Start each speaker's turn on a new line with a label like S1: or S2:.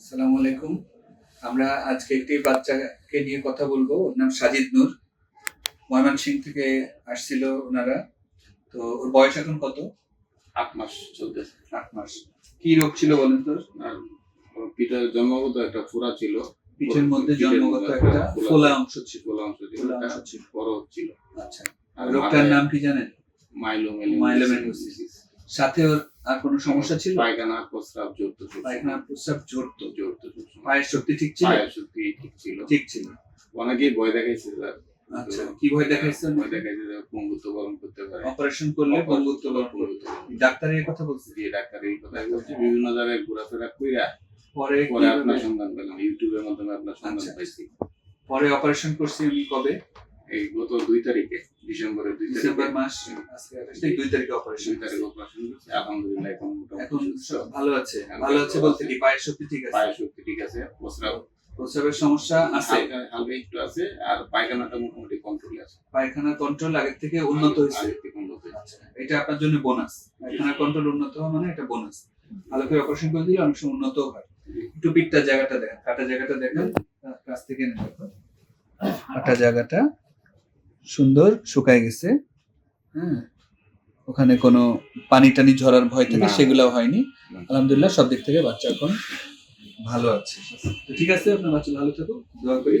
S1: আসসালামু আলাইকুম। আমরা আজকে একটি বাচ্চাকে নিয়ে কথা বলব। ওর নাম সাজিদ নূর। ময়মনসিং থেকে আসছিল ওনারা। তো ওর বয়স এখন কত?
S2: আট মাস চলতেছে।
S1: আট মাস। কি রোগ ছিল বলেন তো?
S2: পিঠের জন্মগত একটা ফোড়া ছিল।
S1: পিঠের মধ্যে জন্মগত একটা
S2: ফোলা-
S1: অংশ ছিল।
S2: ফোলা অংশ ছিল।
S1: অংশ ছিল।
S2: বড় ছিল।
S1: আচ্ছা।
S2: আর
S1: রোগটার নাম কি জানেন?
S2: মাইলোমেলিয়াস।
S1: সাথে ওর আর কোনো সমস্যা ছিল?
S2: পায়খানা প্রস্রাব জড়তো
S1: পায়খানা প্রস্রাব জড়তো
S2: জড়তো।
S1: পায়ের শক্তি ঠিক ছিল?
S2: পায়ের শক্তি ঠিক ছিল।
S1: ঠিক ছিল।
S2: অনেকেই ভয় দেখাইছে স্যার।
S1: আচ্ছা কি ভয় দেখাইছে?
S2: ভয় দেখাইছে যে পঙ্গুত্ব বরণ করতে পারে।
S1: অপারেশন করলে বন্ধুত্ব বরণ করবে
S2: পঙ্গুত্ব
S1: ডাক্তারের কথা বলছে?
S2: যে ডাক্তার এই কথা বলছে। বিভিন্ন জায়গায় ঘোরাফেরা কইরা
S1: পরে
S2: পরে আপনার সন্ধান পেলাম। ইউটিউবের মাধ্যমে আপনার সন্ধান
S1: আচ্ছা।
S2: পাইছি।
S1: পরে অপারেশন করছি উনি কবে?
S2: এই গত দুই তারিখে ডিসেম্বরের দুই
S1: ডিসেম্বর মাস আজকে দুই তারিখে অপারেশন
S2: দুই তারিখে অপারেশন করছে আলহামদুলিল্লাহ এখন
S1: এখন ভালো আছে। ভালো আছে বলতে কি? পায়ের শক্তি ঠিক আছে?
S2: পায়ের শক্তি ঠিক আছে প্রস্রাব
S1: প্রস্রাবের সমস্যা আছে?
S2: হালকা একটু আছে আর পায়খানাটা মোটামুটি কন্ট্রোলে আছে।
S1: পায়খানা কন্ট্রোল আগের থেকে উন্নত হয়েছে। আচ্ছা, এটা আপনার জন্য বোনাস পায়খানা কন্ট্রোল উন্নত হওয়া মানে এটা বোনাস ভালো করে অপারেশন করে দিলে অনেক সময় উন্নত হয়। একটু পিঠটা জায়গাটা দেখেন কাটা জায়গাটা দেখেন। কাছ থেকে কাটা জায়গাটা। সুন্দর শুকায় গেছে। হ্যাঁ ওখানে কোনো পানি টানি ঝরার ভয় থাকে
S2: সেগুলাও
S1: সেগুলো হয়নি আলহামদুলিল্লাহ সব দিক থেকে বাচ্চা এখন ভালো আছে। তো ঠিক আছে আপনার বাচ্চা ভালো থাকুক।
S2: দোয়া করি।